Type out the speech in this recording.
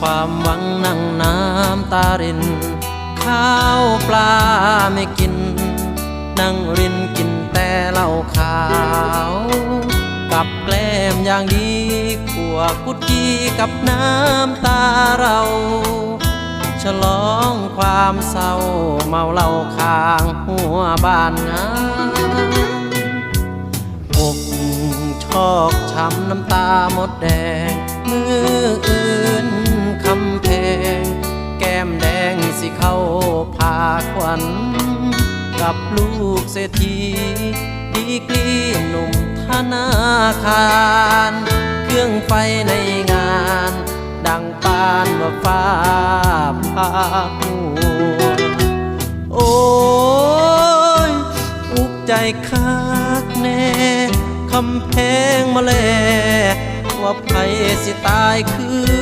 ความหวังนั่งน้ำตาริน ข้าวปลาไม่กิน นั่งรินกินแต่เหล้าขาว กับแกล้มอย่างดีขัวกุดกี้กับน้ำตาเรา ฉลองความเศร้าเมาเหล้าข้างหัวบ้านงาอกชอกช้ำน้ำตาหมดแดงมืออื่ เข้าพาควันกับลูกเศรษฐีดีกรีหนุ่มธนาคาร เครื่องไฟในงาน ดังปานว่าฟ้าพาหัวโอ้ยอุกใจคักแน่คำแพงมาแลว่าไผสิตายคือ